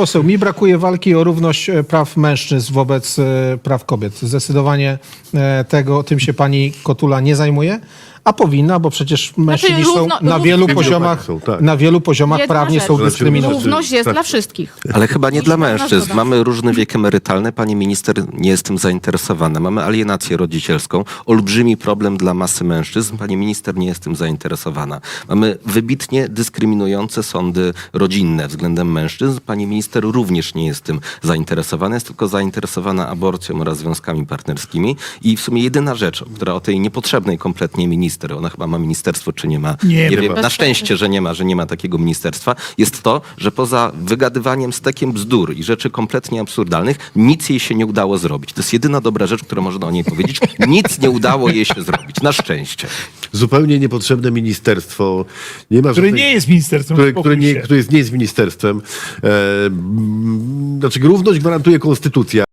Poseł, mi brakuje walki o równość e, praw mężczyzn wobec e, praw kobiet. Zdecydowanie e, tego, tym się pani Kotula nie zajmuje, a powinna, bo przecież mężczyźni są równo- na wielu Równo- poziomach, są, tak. na wielu poziomach Jedna prawnie są Znaczy, dyskryminowani. Równość jest Tak. dla wszystkich. Ale chyba nie dla mężczyzn. Mamy różny wiek emerytalny. Pani minister nie jest tym zainteresowana. Mamy alienację rodzicielską. Olbrzymi problem dla masy mężczyzn. Pani minister nie jest tym zainteresowana. Mamy wybitnie dyskryminujące sądy rodzinne względem mężczyzn. Pani minister również nie jest tym zainteresowana. Jest tylko zainteresowana aborcją oraz związkami partnerskimi. I w sumie jedyna rzecz, która o tej niepotrzebnej kompletnie minister, ona chyba ma ministerstwo, czy nie ma, Nie wiem. ma. Na szczęście, że nie ma, że nie ma takiego ministerstwa, jest to, że poza wygadywaniem stekiem bzdur i rzeczy kompletnie absurdalnych, nic jej się nie udało zrobić. To jest jedyna dobra rzecz, którą można o niej powiedzieć. Nic nie udało jej się zrobić. Na szczęście. Zupełnie niepotrzebne ministerstwo. Nie ma Które żadnej- nie jest ministerstwem. które, które, nie, które jest, nie jest ministerstwem. E, znaczy, równość gwarantuje konstytucja.